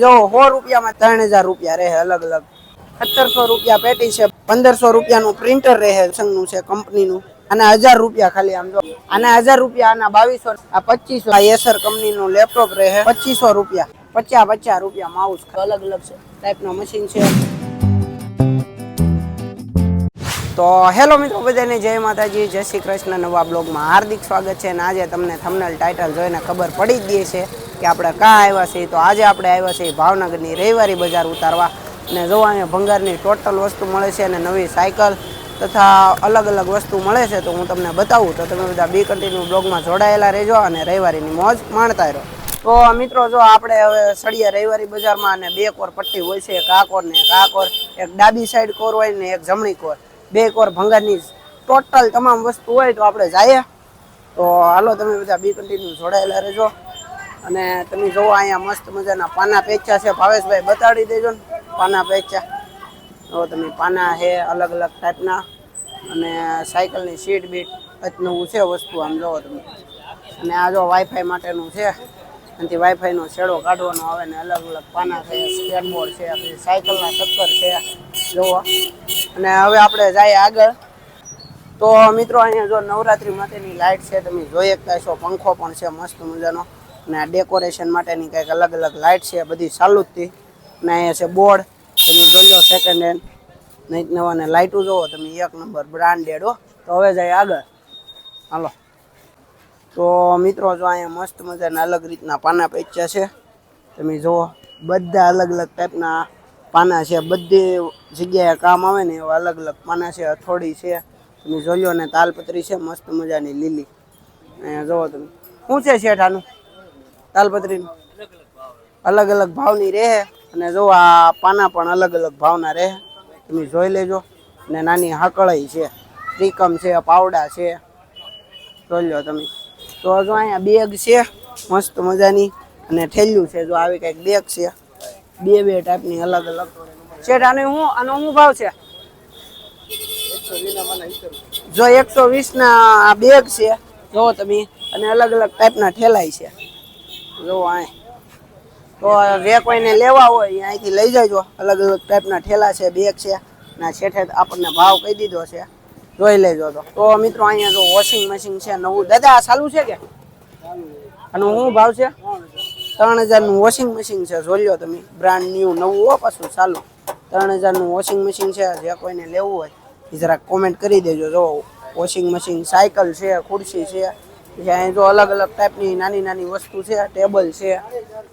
સો રૂપિયામાં ત્રણ હજાર રૂપિયા રહે અલગ અલગ. સત્તરસો રૂપિયા પેટી છે, પંદરસો રૂપિયાનું પ્રિન્ટર રહે સંઘનું છે, કંપનીનું. અને હજાર રૂપિયા ખાલી આમ જો. અને હજાર રૂપિયા આના બાવીસો, આ પચીસો આ એસર કંપનીનું લેપટોપ રહે પચીસો રૂપિયા. પચાસ પચાસ રૂપિયા માઉસ અલગ અલગ છે. ટાઈપનો મશીન છે. તો હેલો મિત્રો, બધાને જય માતાજી, જય શ્રી કૃષ્ણ. નવા બ્લોગમાં હાર્દિક સ્વાગત છે અને આજે તમને થંબનેલ ટાઇટલ જોઈને ખબર પડી જ ગઈ છે. કે આપણે કાં આવ્યા છીએ તો આજે આપણે આવ્યા છીએ ભાવનગરની રવિવારી બજાર ઉતારવા. અને જો અહીંયા ભંગારની ટોટલ વસ્તુ મળે છે અને નવી સાયકલ તથા અલગ અલગ વસ્તુ મળે છે તો હું તમને બતાવું. તો તમે બધા બી કન્ટિન્યુ બ્લોગમાં જોડાયેલા રહેજો અને રવિવારીની મોજ માણતા રહો. તો મિત્રો જો આપણે હવે સળિયા રવિવારી બજારમાં અને બે કોર પટ્ટી હોય છે, એક આ કોર ને એક આ કોર, એક ડાબી સાઈડ કોર હોય ને એક જમણી કોર. બે કોર ભંગારની ટોટલ તમામ વસ્તુ હોય તો આપણે જઈએ. તો હાલો તમે બધા બી કન્ટિન્યુ જોડાયેલા રહેજો. અને તમે જોવો અહીંયા મસ્ત મજાના પાના પેચા છે. ભાવેશભાઈ બતાડી દેજો ને પાના પેચા તો તમે પાના છે અલગ અલગ ટાઈપના. અને સાયકલની સીટ બીટ નવું છે વસ્તુ આમ જોવો તમે. અને આ જો વાઈફાઈ માટેનું છે. આનાથી વાઈફાઈનો છેડો કાઢવાનો આવે ને અલગ અલગ પાના છે સ્કેટબોર્ડ છે પછી સાયકલના ચક્કર છે. જોવો. અને હવે આપણે જઈએ આગળ. તો મિત્રો અહીંયા જો નવરાત્રી માટેની લાઇટ છે, તમે જોઈ શકતા છો પંખો પણ છે, મસ્ત મજાનો. અને આ ડેકોરેશન માટેની કંઈક અલગ અલગ લાઇટ છે બધી ચાલુ જ હતી અને અહીંયા છે બોર્ડ, તમે લો સેકન્ડ હેન્ડ નહીં નવા ને લાઇટો જોવો, તમે એક નંબર બ્રાન્ડેડ હો. તો હવે જાય આગળ. હાલો. તો મિત્રો, જો અહીંયા મસ્ત મજાના અલગ રીતના પાના પેચ્યા છે. તમે જુઓ બધા અલગ અલગ ટાઈપના પાના છે. બધી જગ્યાએ કામ આવે ને એવા અલગ અલગ પાના છે. હથોડી છે. તમે લો ને તાલપત્રી છે, મસ્ત મજાની લીલી. અહીંયા જુઓ તમે. શું છે શેઠ આનું? તાલપત્રીનું અલગ અલગ ભાવની રહે અને જો આ પાના પણ અલગ અલગ ભાવના રહે, તમે જોઈ લેજો. ને નાની હાકળાઈ છે, ત્રિકમ છે, પાવડા છે. જોઈ લો તમે. તો જો અહીંયા બેગ છે, મસ્ત મજાની. અને ઠેલ્યું છે, જો આવી કંઈક બેગ છે. બે બે ટાઈપની અલગ અલગ. શેઠ, આને હું, આનો શું ભાવ છે? જો એકસો વીસના આ બેગ છે, જો તમે. અને અલગ અલગ ટાઈપના ઠેલાય છે. જો અહીં તો જે કોઈને લેવા હોય અહીંથી લઈ જાયજો અલગ અલગ ટાઈપના ઠેલા છે, બેગ છે. ના છેઠે આપણને ભાવ કહી દીધો છે. જોઈ લેજો તો. તો મિત્રો અહીંયા જો વોશિંગ મશીન છે, નવું. દાદા ચાલુ છે કે? અને શું ભાવ છે? ત્રણ હજારનું વોશિંગ મશીન છે. જોઈ લો તમે. બ્રાન્ડ ન્યૂ નવું હો પાછું, ચાલુ. ત્રણ હજારનું વોશિંગ મશીન છે. જે કોઈને લેવું હોય, એ જરાક કોમેન્ટ કરી દેજો. જો વોશિંગ મશીન સાયકલ છે, ખુરશી છે. પછી અહીં જો અલગ અલગ ટાઈપની નાની નાની વસ્તુ છે ટેબલ છે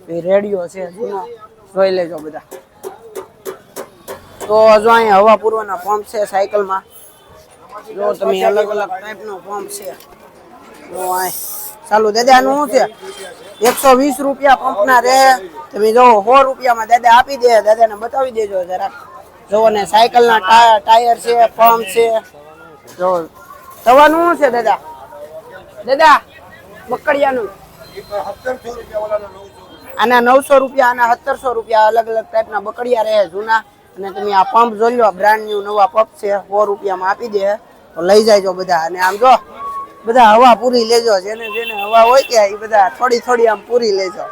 રેડિયો છે, જૂનો. જોઈ લેજો બધા. તો જો અહીંયા હવા પૂર્વના પંપ છે સાયકલમાં જો તમે અલગ અલગ ટાઈપનો પંપ છે. તો અહીં ચાલુ દાદાનું શું છે? એકસો વીસ રૂપિયા પંપના રે. તમે જો સો રૂપિયામાં દાદા આપી દે, દાદાને બતાવી દેજો જરાક. જો ને સાયકલના ટાયર છે પંપ છે. જો થવાનું શું છે દાદા? દાદા બકડિયાનું આના નવસો રૂપિયા, આના સત્તરસો રૂપિયા અલગ અલગ ટાઈપના બકડિયા રહે, જૂના. અને તમે આ પંપ જોઈ લો બ્રાન્ડ ન્યુ નવા પંપ છે, સો રૂપિયામાં આપી દે. તો લઈ જાયજો બધા. અને આમ જો, બધા હવા પૂરી લેજો, જેને જેને હવા હોય કે એ બધા થોડી થોડી આમ પૂરી લેજો.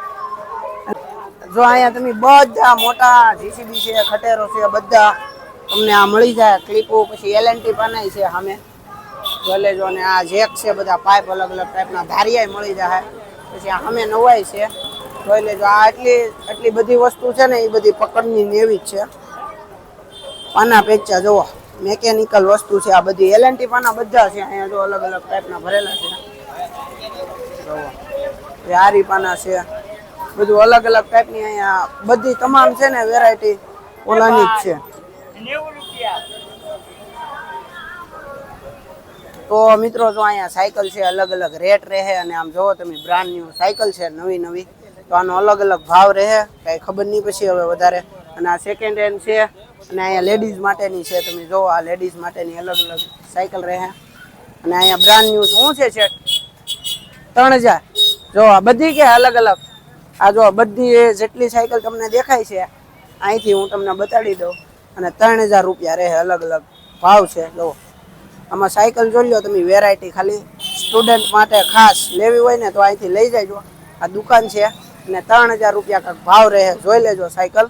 જો અહીંયા તમે બધા મોટા જીસીબી છે, ખટેરો છે, બધા તમને આ મળી જાય ક્લિપો પછી એલએનટી બનાવી છે સામે. જોઈ ને આ જેક છે, બધા પાઇપ અલગ અલગ ટાઈપના ધારિયાય મળી જાય. પછી સામે નવાઈ છે. જોઈ આ એટલી એટલી બધી વસ્તુ છે ને, એ બધી પકડની નેવી જ છે. પાના પેચા જુઓ મેકેનિકલ વસ્તુ છે, આ બધી એલએનટી પાના બધા છે, અહીંયા જો અલગ અલગ ટાઈપના ભરેલા છે. જુઓ આરી પાના છે. બધું અલગ અલગ ટાઈપની અહીંયા બધી તમામ છે ને વેરાયટી ઓલાની જ છે. તો મિત્રો જો અહીંયા સાયકલ છે, અલગ અલગ રેટ રહે અને આમ જોવો તમે બ્રાન્ડ ન્યુ સાયકલ છે, નવી નવી, તો આનો અલગ અલગ ભાવ રહે, કાંઈ ખબર નહીં પછી હવે વધારે. અને આ સેકન્ડ હેન્ડ છે અને અહીંયા લેડીઝ માટેની છે, તમે જોવો, આ લેડીઝ માટેની અલગ અલગ સાયકલ રહે. અને અહીંયા બ્રાન્ડ ન્યુ શું છે છે ત્રણ હજાર. જો આ બધી કે અલગ અલગ? આ જો બધી જેટલી સાયકલ તમને દેખાય છે, અહીંથી હું તમને બતાડી દઉં. અને ત્રણ હજાર રૂપિયા રહે અલગ અલગ ભાવ છે જો આમાં સાયકલ જોઈ લો તમે વેરાયટી ખાલી સ્ટુડન્ટ માટે ખાસ લેવી હોય ને તો અહીંથી લઈ જાયજો આ દુકાન છે અને ત્રણ હજાર રૂપિયા કાંક ભાવ રહે, જોઈ લેજો સાયકલ.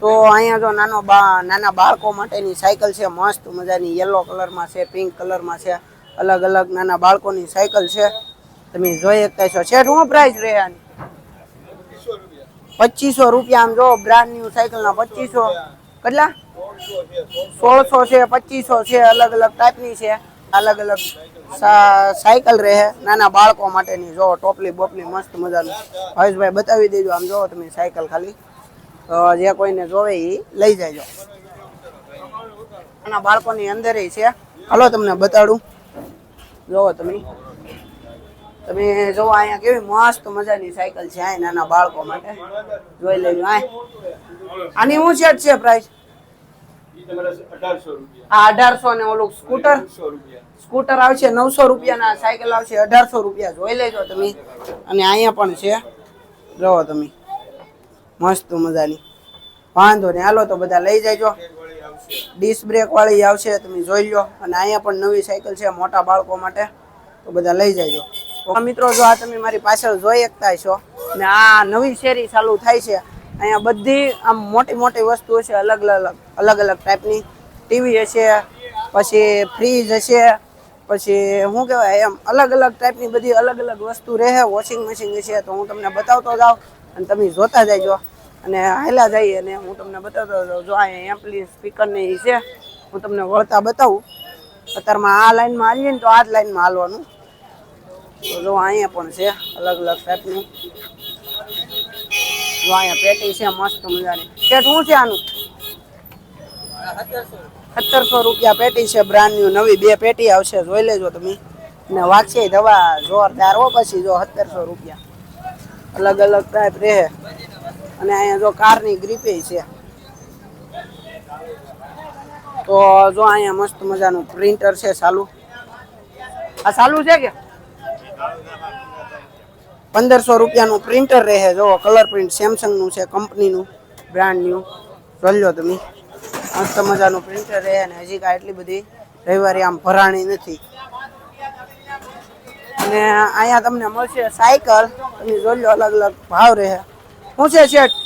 તો અહીંયા જો નાનો બા, નાના બાળકો માટેની સાયકલ છે, મસ્ત મજાની યલો કલરમાં છે પિંક કલરમાં છે અલગ અલગ નાના બાળકોની સાયકલ છે. તમે જોઈ શકતા છો છે શું પ્રાઇસ રહે આની? પચીસો રૂપિયા. આમ જો બ્રાન્ડ ન્યુ સાયકલના પચીસો. કેટલા? સોળસો છે, પચીસો છે, અલગ અલગ ટાઈપની છે, અલગ અલગ સાયકલ રહે નાના બાળકો માટેની જો, ટોપલી બોપલી મસ્ત મજાની. હરેશભાઈ, બતાવી દેજો આમ જો, તમે સાયકલ ખાલી. તો જે કોઈને જોવે એ લઈ જાયજો નાના બાળકોની અંદર છે. હાલો, તમને બતાડું. જોવો તમે. તમે જોવો અહીંયા કેવી મસ્ત મજાની સાયકલ છે આ નાના બાળકો માટે. જોઈ લેજો આ આની શું સેટ છે પ્રાઇસ આ અઢારસો ને ઓલું સ્કૂટર સ્કૂટર આવશે નવસો રૂપિયાના સાયકલ આવશે અઢારસો રૂપિયા. જોઈ લેજો તમે. અને અહીંયા પણ છે. જોવો તમે. મસ્ત મજાની. વાંધો ને હાલો તો બધા લઈ જાયજો ડિસ્ક બ્રેક વાળી આવશે તમે જોઈ લો. અને અહીંયા પણ નવી સાયકલ છે મોટા બાળકો માટે. તો બધા લઈ જાયજો તો મિત્રો જો આ તમે મારી પાછળ જોઈ શકતા છો. ને આ નવી શેરી ચાલુ થાય છે. અહીંયા બધી આમ મોટી મોટી વસ્તુઓ છે, અલગ અલગ અલગ અલગ ટાઈપની ટીવી હશે, પછી ફ્રીજ હશે, પછી શું કહેવાય, એમ અલગ અલગ ટાઈપની બધી અલગ અલગ વસ્તુ રહે વોશિંગ મશીન છે તો હું તમને બતાવતો જાઉં અને તમે જોતા જજો અને હાલ્યા જઈએ અને હું તમને બતાવતો જાઉં. જો અહીંયા એમ્પલી સ્પીકરની છે, હું તમને વળતા બતાવું. અત્યારમાં આ લાઈનમાં હાલીએ ને તો આ જ લાઈનમાં હાલવાનું. તો જો અહીંયા પણ છે, અલગ અલગ ટાઈપનું જો અહીંયા પેટી છે, મસ્ત મજાની. પેટ શું છે આનું? સત્તરસો રૂપિયા પેટી છે બ્રાન્ડ ન્યુ નવી બે પેટી આવશે, જોઈ લેજો તમે. ને વાંચીએ દવા જોરદાર. હો, પછી જો સત્તરસો રૂપિયા. અલગ અલગ ટાઈપ રહે. અને અહીંયા જો કારની ગ્રીપે છે. તો જો અહીંયા મસ્ત મજાનું પ્રિન્ટર છે ચાલુ આ ચાલુ છે કે? પંદરસો રૂપિયાનું પ્રિન્ટર રહે જો કલર પ્રિન્ટ સેમસંગનું છે, કંપનીનું બ્રાન્ડ ન્યુ જોઈ તમે. મસ્ત મજાનું પ્રિન્ટર રહે અને હજી કાંઈ એટલી બધી રવિવારે આમ ભરાણી નથી. અને અહીંયા તમને મળશે સાયકલ. તમે જોઈ લો અલગ અલગ ભાવ રહે. શું છે શેઠ?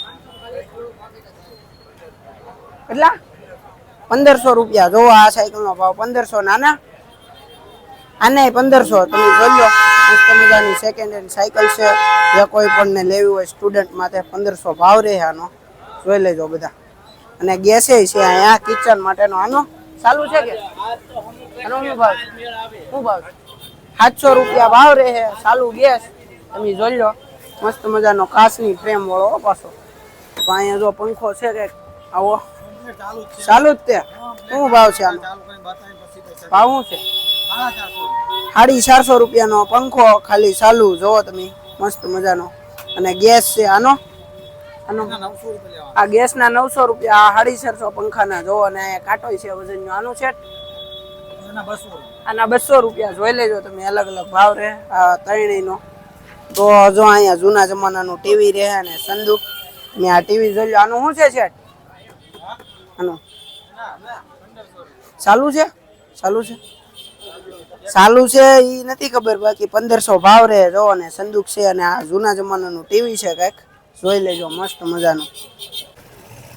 કેટલા? પંદરસો રૂપિયા. જોવો આ સાયકલનો ભાવ પંદરસો. નાના? આને પંદરસો. તમે જોઈ લો મસ્ત મજાની સેકન્ડ હેન્ડ સાયકલ છે. જે કોઈ પણ ને લેવી હોય સ્ટુડન્ટ માટે પંદરસો ભાવ રહે આનો. જોઈ લેજો બધા. અને ગેસે છે અહીંયા કિચન માટેનો. આનો ચાલુ છે કે? આનો શું ભાવ? શું ભાવ? સાતસો રૂપિયા ભાવ રહે ચાલુ ગેસ. તમે જોઈ લો. મસ્ત મજાનો કાચની ફ્રેમ વાળો પાછો. અહીંયા જો પંખો છે કે? આવો. ચાલુ જ તે શું ભાવ છે આનો? ભાવ શું છે? સાડી ચારસો રૂપિયાનો પંખો ખાલી ચાલુ. જોવો તમે મસ્ત મજાનો. અને ગેસ છે આનો. આનો. આ ગેસના નવસો રૂપિયા આ સાડી ચારસો પંખાના. જોવો અને કાંટોય છે વજનનો. આનું છે? આના બસો રૂપિયા. જોઈ લેજો તમે અલગ અલગ ભાવ રહે આ ત્રણેયનો. તો જો અહીંયા જૂના જમાનાનું ટીવી રહે અને સંદૂક. મેં આ ટીવી જોઈ લો આનું શું છે શેઠ? આનું. ચાલુ છે? ચાલુ છે? ચાલુ છે એ નથી ખબર બાકી પંદરસો ભાવ રહે જો, અને સંદૂક છે, અને આ જૂના જમાનાનું ટીવી છે કંઈક. જોઈ લેજો, મસ્ત મજાનું.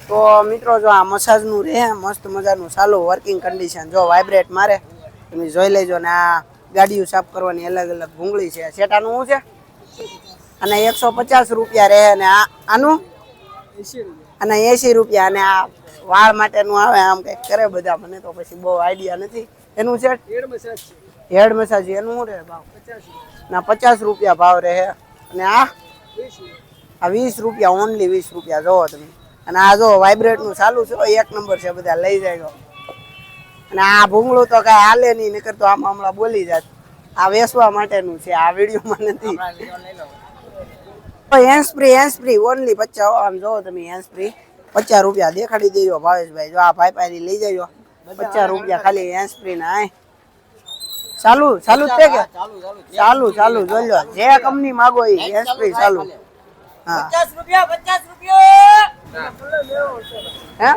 તો મિત્રો, જો આ મસાજનું રહે મસ્ત મજાનું ચાલુ વર્કિંગ કન્ડિશન જો વાઇબ્રેટ મારે, તમે જોઈ લેજો, ને આ ગાડીઓ સાફ કરવાની અલગ અલગ ભૂંગળી છે. સેટાનું શું છે? અને એકસો પચાસ રૂપિયા રહે અને આ, આનું? અને એસી રૂપિયા, અને આ વાળ માટેનું આવે, આમ કંઈક કરે બધા, મને તો પછી બહુ આઈડિયા નથી. એનું છે. હેડ મસાજ એનું શું રહે ભાવ? ના પચાસ રૂપિયા ભાવ રહે. અને આ? આ વીસ રૂપિયા ઓનલી વીસ રૂપિયા. જોવો તમે. અને આ જો વાઇબ્રેટનું ચાલુ છે. એક નંબર છે બધા લઈ જાય અને આ ભૂંગળું તો કાંઈ હાલે નહીં નકર તો આમાં હમણાં બોલી જાત. આ વેસવા માટેનું છે આ વિડીયોમાં નથી. Hand free hand free only પચાસ આમ જોવો તમે હેન્ડ ફ્રી પચાસ રૂપિયા દેખાડી દેજો ભાવેશભાઈ. જો આ ભાઈ પાસે લઈ જજો. પચાસ રૂપિયા ખાલી હેન્ડ ફ્રી ના આય ચાલુ ચાલુ જ છે કે? ચાલુ ચાલુ જોઈ લો જે કંપની માગો એ સ્પ્રી ચાલુ હા. હે?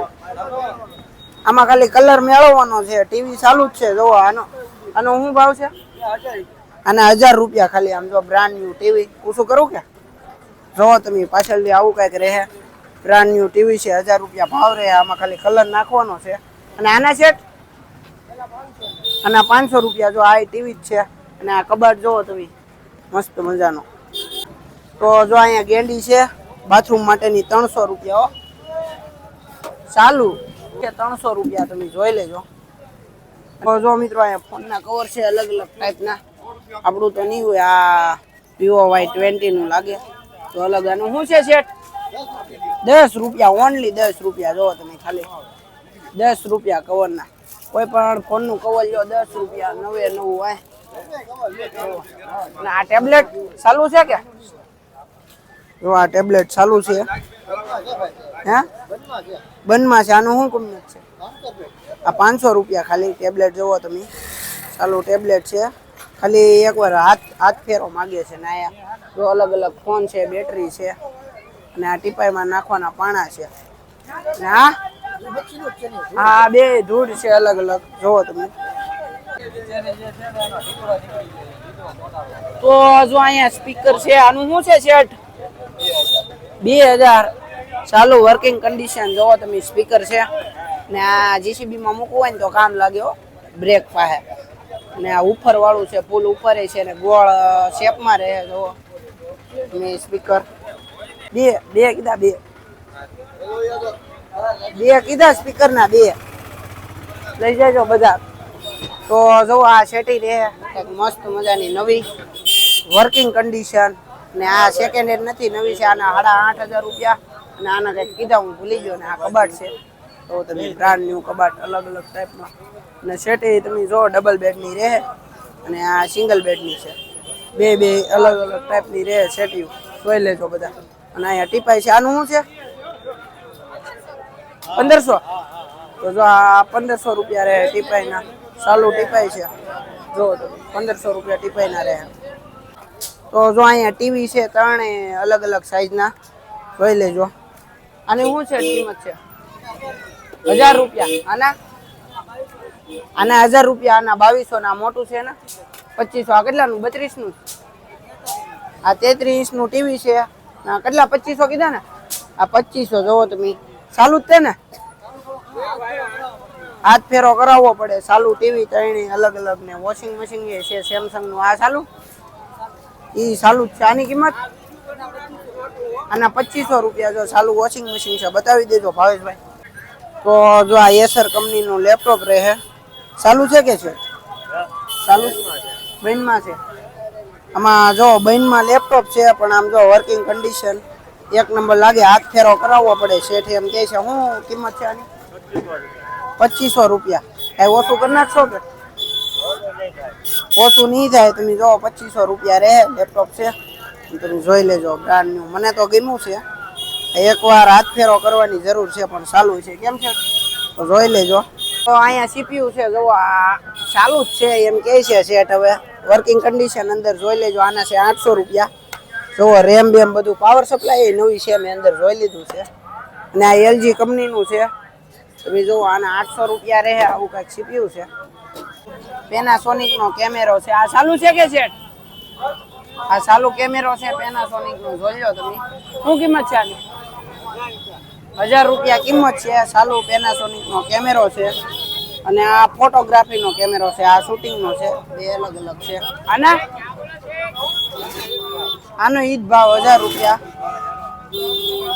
આમાં ખાલી કલર મેળવવાનો છે. ટીવી ચાલુ જ છે. જો આનો આનો શું ભાવ છે? અને હજાર રૂપિયા ખાલી આમ જો બ્રાન્ડ ન્યુ ટીવી ઓછું કરું કે? જો તમે પાછળથી આવું કંઈક રહે. બ્રાન્ડ ન્યુ ટીવી છે હજાર રૂપિયા ભાવ રહે. આમાં ખાલી કલર નાખવાનો છે. અને આના સેટ આના પાંચસો રૂપિયા જો આ ટીવી જ છે અને આ કબાટ જોવો તમે, મસ્ત મજાનો. તો જો અહીંયા ગેંડી છે, બાથરૂમ માટેની ત્રણસો રૂપિયા. ચાલુ કે ત્રણસો રૂપિયા તમે જોઈ લેજો. તો જો મિત્રો અહીંયા ફોનના કવર છે અલગ અલગ ટાઈપના આપણું તો નહીં હોય, આ વિવો વાય ટ્વેન્ટીનું લાગે. તો અલગ આનું શું છે સેટ દસ રૂપિયા ઓનલી દસ રૂપિયા જોવો તમે ખાલી. દસ રૂપિયા કવરના કોઈ પણ ફોનનું કવર લ્યો, દસ રૂપિયા, નવે નવું હોય અને આ ટેબ્લેટ ચાલુ છે કે? જો આ ટેબ્લેટ ચાલુ છે. હે? બનમાં છે, આનું શું કિંમત છે? આ પાંચસો રૂપિયા ખાલી ટેબ્લેટ જોવો તમે. ચાલુ ટેબ્લેટ છે. ખાલી એકવાર હાથ હાથ ફેરો માગે છે ને આયા. જો અલગ અલગ ફોન છે, બેટરી છે. અને આ ટીપાઈમાં નાખવાના પાણા છે. ને આ બે ધૂળ છે અલગ અલગ. જોવો તમે. તો જો અહીંયા સ્પીકર છે. આનું શું છે શેઠ? બે હજાર. ચાલુ વર્કિંગ કન્ડિશન જોવો તમે સ્પીકર છે. ને આ જીસીબી માં મૂકવું હોય ને તો કામ લાગ્યો બ્રેક પાસે. ને આ ઉપર વાળું છે, પુલ ઉપર છે ને ગોળ શેપમાં રહે, જોવો. તમે સ્પીકર બે બે કીધા, બે. બે કીધા સ્પીકર ના બે. લઈ જજો બધા. તો જો આ શેટી રે કંઈક મસ્ત મજાની નવી વર્કિંગ કન્ડિશન ને આ સેકન્ડ હેન્ડ નથી, નવી છે, આના સાડા આઠ હજાર રૂપિયા. અને આના કંઈક કીધા, હું ભૂલી ગયો, ને આ કબાટ છે. તો તમે બ્રાન્ડ ન્યુ કબાટ અલગ અલગ ટાઈપમાં અને સેટી તમે જો ડબલ બેડની રહે. અને આ સિંગલ બેડની છે. બે બે અલગ અલગ ટાઈપની રહે સેટી જોઈ લેજો બધા. અને અહીંયા ટીપાઈ છે, આનું શું છે? પંદરસો? તો જો આ પંદરસો રૂપિયા રહે ટીપાઈના. સાલું ટીપાઈ છે. જો પંદરસો રૂપિયા ટીપાઈના રહે. તો જો અહીંયા ટીવી છે ત્રણે અલગ અલગ સાઈઝના જોઈ લેજો. આની શું છે કિંમત છે? હજાર રૂપિયા. આના? આના હજાર રૂપિયા, આના બાવીસો ના મોટું છે ને? પચીસો. આ કેટલાનું? બત્રીસનું આ તેત્રીસનું ટીવી છે. કેટલા? પચીસો કીધા ને? આ પચીસો. જોવો તમે. ચાલુ જ તે ને? હાથ ફેરો કરાવવો પડે. ચાલુ ટીવી ત્રણેય અલગ અલગ ને વોશિંગ મશીન જે છે સેમસંગનું. આ ચાલુ? એ ચાલુ જ છે. આની કિંમત? આના પચીસો રૂપિયા જો ચાલુ વોશિંગ મશીન છે. બતાવી દેજો ભાવેશભાઈ. તો જો આ એસર કંપનીનું લેપટોપ રહે. ચાલુ છે કે છે? ચાલુ બહેનમાં છે. આમાં જો બહેનમાં લેપટોપ છે, પણ આમ જો વર્કિંગ કન્ડિશન એક નંબર લાગે, હાથ ફેરો કરાવવો પડે શેઠ એમ કહે છે શું કિંમત છે આની? પચીસો રૂપિયા. કઈ ઓછું કરી નાખશો કે? ઓછું નહીં થાય, તમે જો પચીસો રૂપિયા રહે, લેપટોપ છે તમે જોઈ લેજો બ્રાન્ડ ન્યુ મને તો ગમ્યું છે. એકવાર હાથ ફેરો કરવાની જરૂર છે, પણ ચાલુ છે. કેમ છે? તો જોઈ લેજો. તો અહીંયા સીપીયુ છે, જો આ ચાલુ જ છે, એમ કહે છે સેટ હવે. વર્કિંગ કન્ડિશન અંદર જોઈ લેજો, આના છે આઠસો રૂપિયા. જો રેમ બેમ બધું પાવર સપ્લાય નવી છે, મેં અંદર જોઈ લીધું છે. અને આ એલજી કંપનીનું છે. તમે જુઓ આના આઠસો રૂપિયા રહે, આવું કાંઈક સીપીયું છે. પેનાસોનિકનો કેમેરો છે. આ ચાલુ છે કે છે આ ચાલુ કેમેરો છે પેનાસોનિકનો જોઈ લો તમે. શું કિંમત છે આની? હજાર રૂપિયા કિંમત છે. ચાલુ પેનાસોનિકનો કેમેરો છે. અને આ ફોટોગ્રાફીનો કેમેરો છે. આ શૂટિંગનો છે. બે અલગ અલગ છે. આના? આનો ઈ જ ભાવ હજાર રૂપિયા.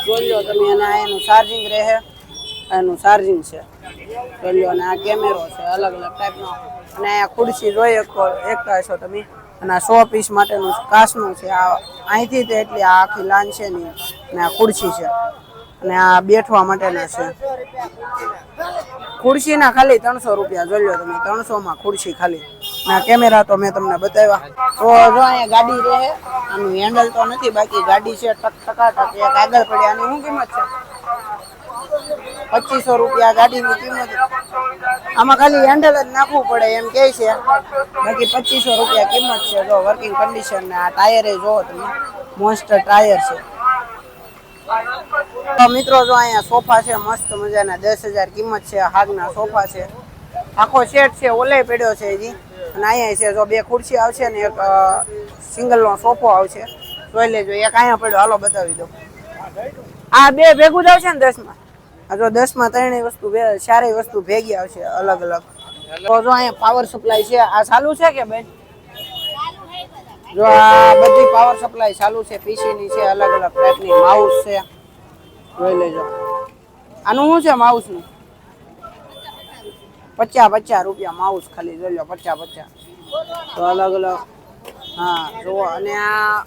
જોઈ લો તમે અને આ એનું ચાર્જિંગ રહે, એનું ચાર્જિંગ છે. જોઈ લો, અને આ કેમેરો છે, અલગ અલગ ટાઈપનો અને અહીંયા ખુરશી જોઈ શકો એકતા છો તમે. અને આ સો પીસ માટેનું કાચનું છે, આ અહીંથી તે એટલી આ આખી લાન છે ને અને આ ખુરશી છે. અને આ બેઠવા માટેના છે. ખુરશીના ખાલી ત્રણસો રૂપિયા, જોઈ લો તમે, ત્રણસોમાં ખુરશી ખાલી. ના, કેમેરા તો મેં તમને બતાવ્યા. તો જો અહીંયા ગાડી રહે, આનું હેન્ડલ તો નથી, બાકી ગાડી છે, ટક, ટકાટક, એક આગળ પડે આની શું કિંમત છે. પચીસો રૂપિયા ગાડીની કિંમત. આમાં ખાલી હેન્ડલ જ નાખવું પડે એમ કહે છે. બાકી પચીસો રૂપિયા કિંમત છે, જો વર્કિંગ કન્ડિશન ને આ ટાયરે જોવો તમે. મોન્સ્ટર ટાયર છે. તો મિત્રો જો અહીંયા સોફા છે, મસ્ત મજાના દસ હજાર કિંમત છે, હાગના સોફા છે. આખો સેટ છે ઓલે પડ્યો છે હજી. અને અહીંયા છે જો બે ખુરશી આવશે ને એક સિંગલ નો સોફો આવશે. જોઈ લેજો, એક અહીંયા પડ્યો. હાલો, બતાવી દો આ બે ભેગું જ આવશે ને દસમાં? આ જો દસમાં ત્રણેય વસ્તુ ચારેય વસ્તુ ભેગી આવશે, અલગ અલગ. તો જો અહીંયા પાવર સપ્લાય છે, આ ચાલુ છે કે બેન જો આ બધી પાવર સપ્લાય ચાલુ છે પીસી ની છે, અલગ અલગ ટાઈપની માઉસ છે. જોઈ લેજો. આનું શું છે માઉસનું? પચાસ પચાસ રૂપિયા માઉસ ખાલી જોઈ લો પચાસ પચાસ. તો અલગ અલગ હા જુઓ અને આ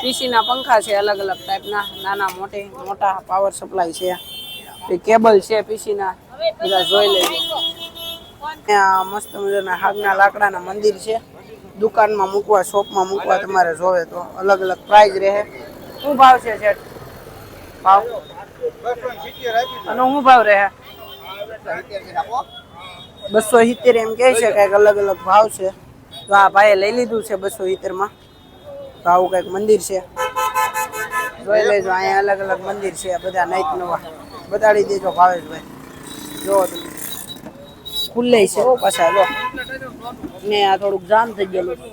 પીસીના પંખા છે અલગ અલગ ટાઈપના નાના મોટી મોટા પાવર સપ્લાય છે. એ કેબલ છે પીસીના બધા જોઈ લેજો. ત્યાં મસ્ત મજાના હાગના લાકડાના મંદિર છે. દુકાનમાં મૂકવા શોપમાં મૂકવા તમારે જોવે તો અલગ અલગ પ્રાઇઝ રહે. શું ભાવ છે શેઠ? ભાવ? અને શું ભાવ રહે? બસો સિત્તેર એમ કહે છે કંઈક અલગ અલગ ભાવ છે. તો આ ભાઈએ લઈ લીધું છે બસો સિત્તેરમાં. તો આવું કંઈક મંદિર છે. જોઈ લેજો, અહીંયા અલગ અલગ મંદિર છે બધા નાઈટ નવા. બતાડી દેજો ભાવેશભાઈ. જો તમે. ખુલ્લે છે હો પાછા, જો. ને આ થોડુંક જામ થઈ ગયેલું છે.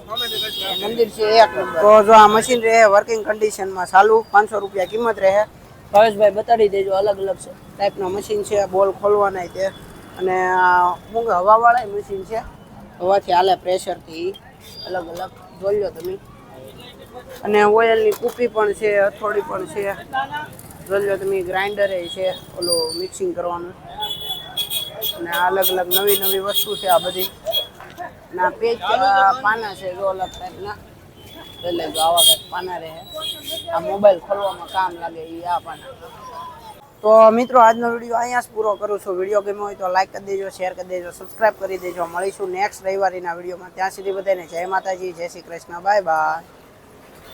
મંદિર છે એક નંબર. તો જો આ મશીન રહે વર્કિંગ કન્ડિશનમાં ચાલુ, પાંચસો રૂપિયા કિંમત રહે. ભાવેશભાઈ, બતાડી દેજો અલગ અલગ છે ટાઈપના મશીન છે, બોલ ખોલવાના તે અને આ મૂંગ હવાવાળા મશીન છે. હવાથી હાલે પ્રેશરથી અલગ અલગ. જોઈ તમે. અને ઓઇલની કૂપી પણ છે, હથોડી પણ છે. જોઈ તમે ગ્રાઇન્ડરે છે, ઓલું મિક્સિંગ કરવાનું. અને અલગ અલગ નવી નવી વસ્તુ છે આ બધી. ના પેજ પાના છે, જો અલગ ટાઈપના એટલે જો આવા કંઈક પાના રહે. આ મોબાઈલ ખોલવામાં કામ લાગે એ આ પાના. તો મિત્રો, આજનો વીડિયો અહીંયા જ પૂરો કરું છું. વીડિયો ગમ્યો હોય તો લાઈક કરી દેજો શેર કરી દેજો સબસ્ક્રાઈબ કરી દેજો. મળીશું નેક્સ્ટ રવિવારીના વિડીયોમાં. ત્યાં સુધી બધાને જય માતાજી, જય શ્રી કૃષ્ણ. Bye bye